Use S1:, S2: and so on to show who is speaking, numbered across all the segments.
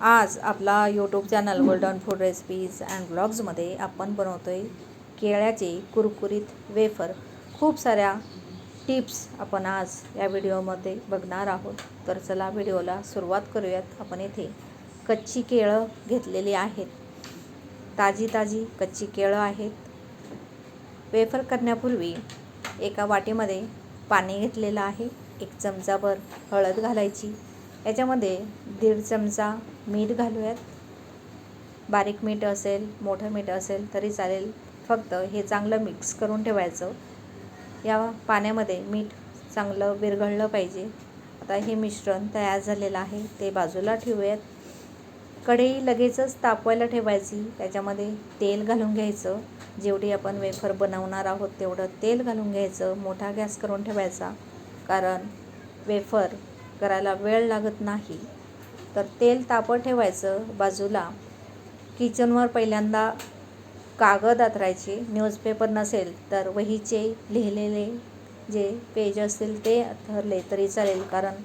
S1: आज आपला YouTube channel golden food recipes and ब्लॉग्समध्ये आपण बनवतो आहे केळ्याचे कुरकुरीत वेफर खूप साऱ्या टिप्स आपण आज या व्हिडिओमध्ये बघणार आहोत. तर चला व्हिडिओला सुरुवात करूयात. आपण येथे कच्ची केळं घेतलेली आहेत. ताजी ताजी कच्ची केळं आहेत. वेफर करण्यापूर्वी एका वाटीमध्ये पाणी घेतलेलं आहे. एक चमचाभर हळद घालायची. याच्यामध्ये दीड चमचा मीठ घालूयात. बारीक मीठ असेल मोठं मीठ असेल तरी चालेल. फक्त हे चांगलं मिक्स करून ठेवायचं. या पाण्यामध्ये मीठ चांगलं विरघळलं पाहिजे. आता हे मिश्रण तयार झालेलं आहे ते बाजूला ठेवूयात. कढई लगेचच तापवायला ठेवायची त्याच्यामध्ये तेल घालून घ्यायचं. जेवढी आपण वेफर बनवणार आहोत तेवढं तेल घालून घ्यायचं मोठा गॅस करून ठेवायचा. कारण वेफर करायला वेळ लागत नाही. तर तेल तापत ठेवायचं बाजूला. किचनवर पहिल्यांदा कागद अथरायचे न्यूजपेपर नसेल तर वहीचे लिहिलेले जे पेज असतील ते आथरले तरी चालेल. कारण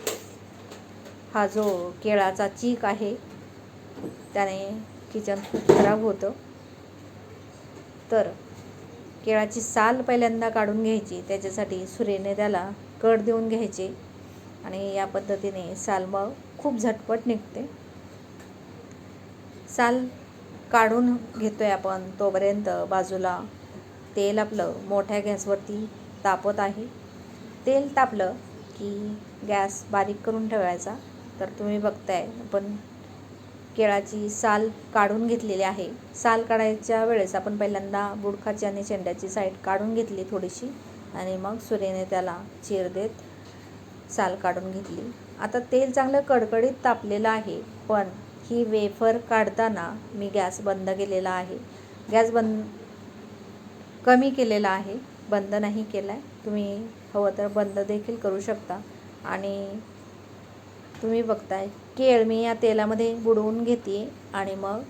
S1: हा जो केळाचा चीक आहे त्याने किचन खूप खराब होतं. तर केळाची साल पहिल्यांदा काढून घ्यायची. त्याच्यासाठी सुरेने त्याला कट देऊन घ्यायचे. आणि या पद्धतीने साल मग खूप झटपट निघते. साल काढून घेतोय आपण तोपर्यंत बाजूला तेल आपलं मोठ्या गॅसवरती तापत आहे. तेल तापलं की गॅस बारीक करून ठेवायचा. तर तुम्ही बघताय आपण केळाची साल काढून घेतलेली आहे. साल काढायच्या वेळेस आपण पहिल्यांदा बुडखाची आणि शेंड्याची साईड काढून घेतली थोडीशी आणि मग सुरेने त्याला चीर देत साल काढून घेतली. आता तेल चांगलं कडकडीत तापलेलं आहे पण ही वेफर काढताना मी गॅस बंद केलेला आहे. गॅस बंद कमी केलेला आहे. बंद नाही केला आहे तुम्ही हवं तर बंद देखील करू शकता. आणि तुम्ही बघताय केळ मी या तेलामध्ये बुडवून घेते आणि मग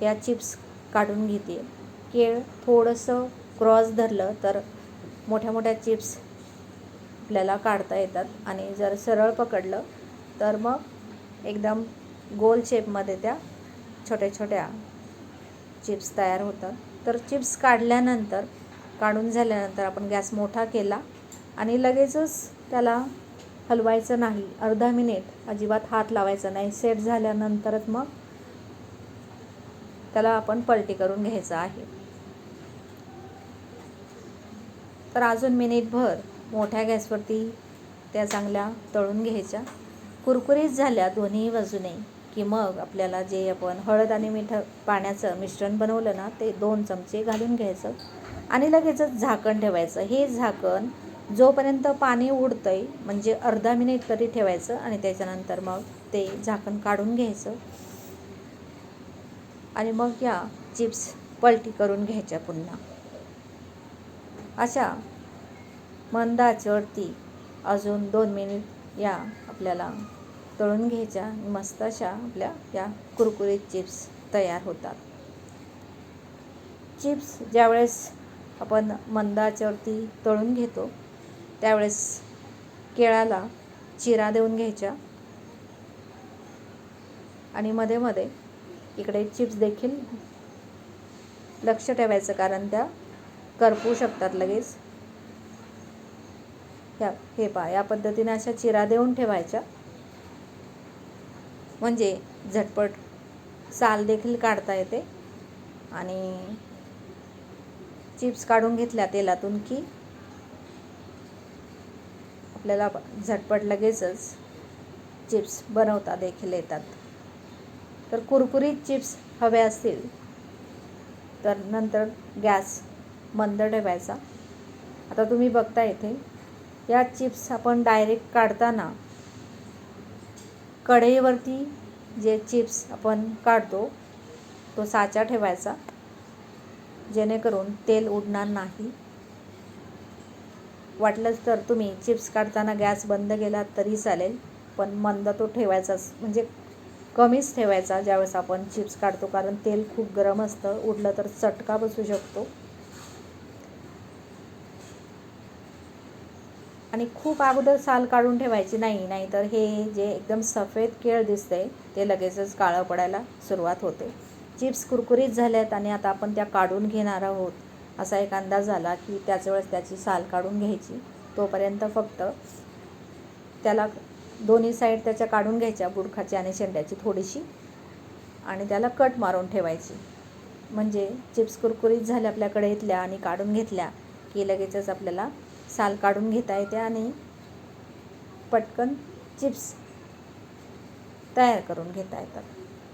S1: या चिप्स काढून घेते. केळ थोडंसं क्रॉस धरलं तर मोठ्या मोठ्या चिप्स आपल्याला काढता येतात आणि जर सरळ पकडलं तर मग एकदम गोल शेपमध्ये त्या छोट्या छोट्या चिप्स तयार होतात. तर चिप्स काढल्यानंतर काढून झाल्यानंतर आपण गॅस मोठा केला आणि लगेचच त्याला हलवायचं नाही. अर्धा मिनिट अजिबात हात लावायचा नाही. सेट झाल्यानंतरच मग त्याला आपण पलटी करून घ्यायचं आहे. तर अजून मिनिटभर मोठ्या गॅसवरती त्या चांगल्या तळून घ्यायच्या. कुरकुरीत झाल्या दोन्ही बाजूने की मग आपल्याला जे आपण हळद आणि मीठ पाण्याचं मिश्रण बनवलं ना ते दोन चमचे घालून घ्यायचं आणि लगेचच झाकण ठेवायचं. हे झाकण जोपर्यंत पाणी उडतं आहे म्हणजे अर्धा मिनिट तरी ठेवायचं आणि त्याच्यानंतर मग ते झाकण काढून घ्यायचं. आणि मग या चिप्स पलटी करून घ्यायच्या पुन्हा. अशा मंदा चढती अजून दोन मिनिट या आपल्याला तळून घ्यायच्या. मस्त अशा आपल्या या कुरकुरीत चिप्स तयार होतात. चिप्स ज्यावेळेस आपण मंदाच्यावरती तळून घेतो त्यावेळेस केळाला चिरा देऊन घ्यायच्या. आणि मध्ये मध्ये इकडे चिप्स देखील लक्ष ठेवायचं कारण त्या करपू शकतात लगेच. ह्या हे पहा या पद्धतीने अशा चिरा देऊन ठेवायच्या. म्हणजे झटपट साल देखील काढता येते. आणि चिप्स काढून घेतल्या तेलातून की आपल्याला झटपट लगेचच चिप्स बनवता देखील येतात. तर कुरकुरीत चिप्स हवे असतील तर नंतर गॅस मंद ठेवायचा. आता तुम्ही बघता येते या चिप्स आपण डायरेक्ट काढताना कढईवरती जे चिप्स आपण काढतो तो साचा ठेवायचा जेणेकरून तेल उडणार नाही. वाटलंच तर तुम्ही चिप्स काढताना गॅस बंद केला तरी चालेल पण मंद तो ठेवायचाच म्हणजे कमीच ठेवायचा ज्यावेळेस आपण चिप्स काढतो कारण तेल खूप गरम असतं उडलं तर चटका बसू शकतो. आणि खूप अगोदर साल काढून ठेवायची. नाही नाहीतर हे जे एकदम सफेद केळ दिसते ते लगेचच काळं पडायला सुरुवात होते. चिप्स कुरकुरीत झाल्यात आणि आता आपण त्या काढून घेणार आहोत. असा एक अंदाज आला की त्याच वेळेस त्याची साल काढून घ्यायची. तोपर्यंत फक्त त्याला दोन्ही साईड त्याच्या काढून घ्यायच्या बुडखाची आणि शेंड्याची थोडीशी. आणि त्याला कट मारून ठेवायची. म्हणजे चिप्स कुरकुरीत झाल्या आपल्याकडे इथल्या आणि काढून घेतल्या की लगेचच आपल्याला साल काढून घेता येते आणि पटकन चिप्स तयार करून घेता येतात.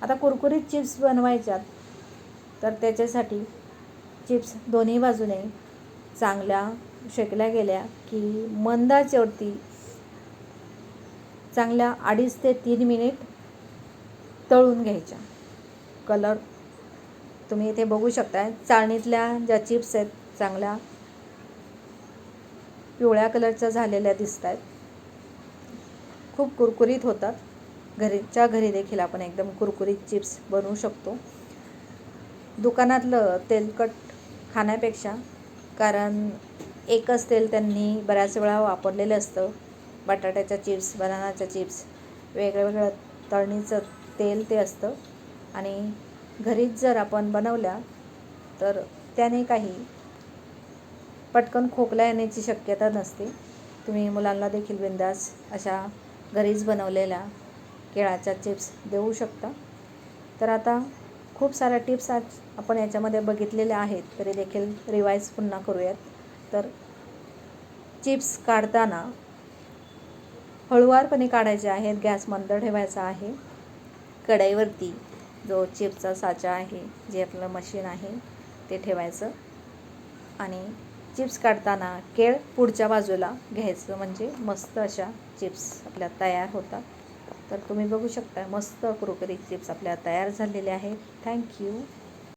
S1: आता कुरकुरीत चिप्स बनवायच्यात तर त्याच्यासाठी चिप्स दोन्ही बाजूने चांगल्या शेकल्या गेल्या की मंदाच्यावरती चांगल्या अडीच ते तीन मिनिट तळून घ्यायच्या. कलर तुम्ही इथे बघू शकता चाळणीतल्या ज्या चिप्स आहेत चांगल्या पिवळ्या कलरच्या झालेल्या दिसत आहेत खूप कुरकुरीत होतात. घरीच्या घरी देखील आपण एकदम कुरकुरीत चिप्स बनवू शकतो. दुकानातलं तेलकट खाण्यापेक्षा कारण एकच तेल त्यांनी बऱ्याच वेळा वापरलेलं असतं. बटाट्याच्या चिप्स बनानाच्या चिप्स वेगळं वेगळं तळणीचं तेल ते असतं. आणि घरीच जर आपण बनवल्या तर त्याने काही पटकन खोकला येण्याची शक्यता नसते. तुम्ही मुलांना देखील बिंदास अशा घरीच बनवलेल्या केळाच्या चिप्स देऊ शकता. तर आता खूप साऱ्या टिप्स आज आपण याच्यामध्ये बघितलेल्या आहेत. तरी देखील रिवाईज पुन्हा करूयात. तर चिप्स काढताना हळुवारपणे काढायचे आहेत. गॅस मंद ठेवायचा आहे. कढईवरती जो चिप्सचा साचा आहे जे आपलं मशीन आहे ते ठेवायचं. आणि चिप्स काढताना केळ पुढच्या बाजूला घ्यायचं म्हणजे मस्त अशा चिप्स आपल्या तयार होतात. तर तुम्ही बघू शकता मस्त क्रोकरी चिप्स आपल्या तयार झालेले आहेत. थँक्यू